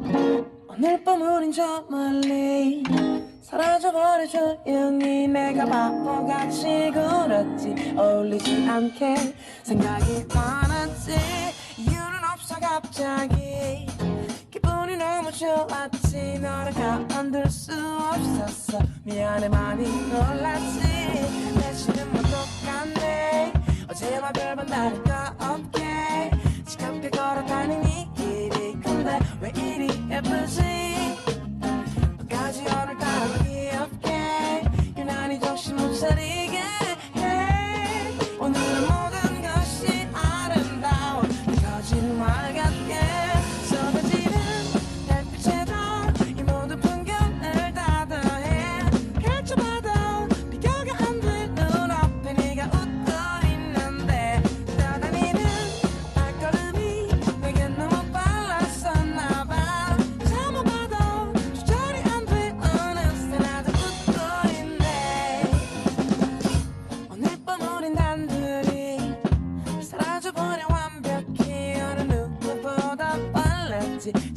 오늘 밤 우린 저 멀리 사라져버려 조용히 내가 바보같이 굴었지. 어울리지 않게 생각이 많았지. 이유는 없어 갑자기. 기분이 너무 좋았지. 너를 가만둘 수 없었어. 미안해 많이 놀랐지. 내쉬는 뭐 똑같네. 어제와 별반 다를 거 차리게 해. 오늘은 모든 것이 아름다워. 거짓말 같게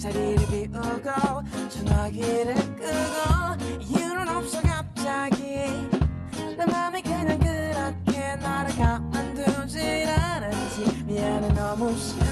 자리를 비우고 전화기를 끄고 이유는 없어 갑자기. 내 맘이 그냥 그렇게 나를 가만두질 않았지. 미안해 너무 신났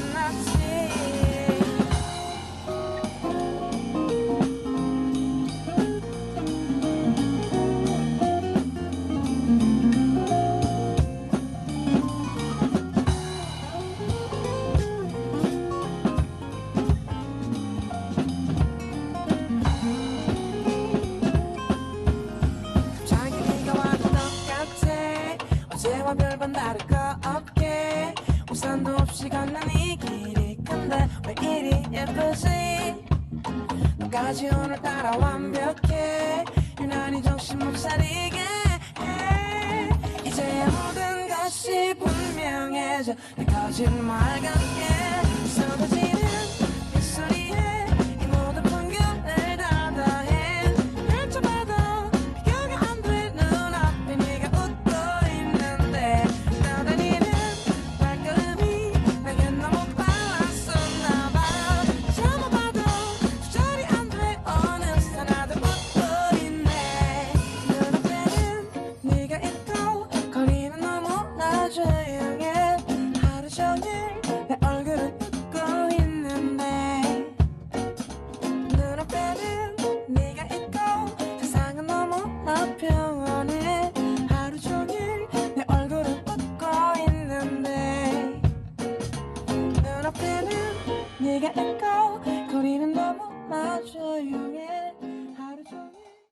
어제와 별반 다를 거 없게. 우산도 없이 걷는 이 길이. 근데 왜 이리 예쁘지? 너까지 오늘따라 완벽해. 유난히 정신 못 차리게 해. 이제야 모든 것이 분명해져. 내 거짓말 같게. 쏟아지는 빗소리에 네가 있고 거리는 너무나 조용해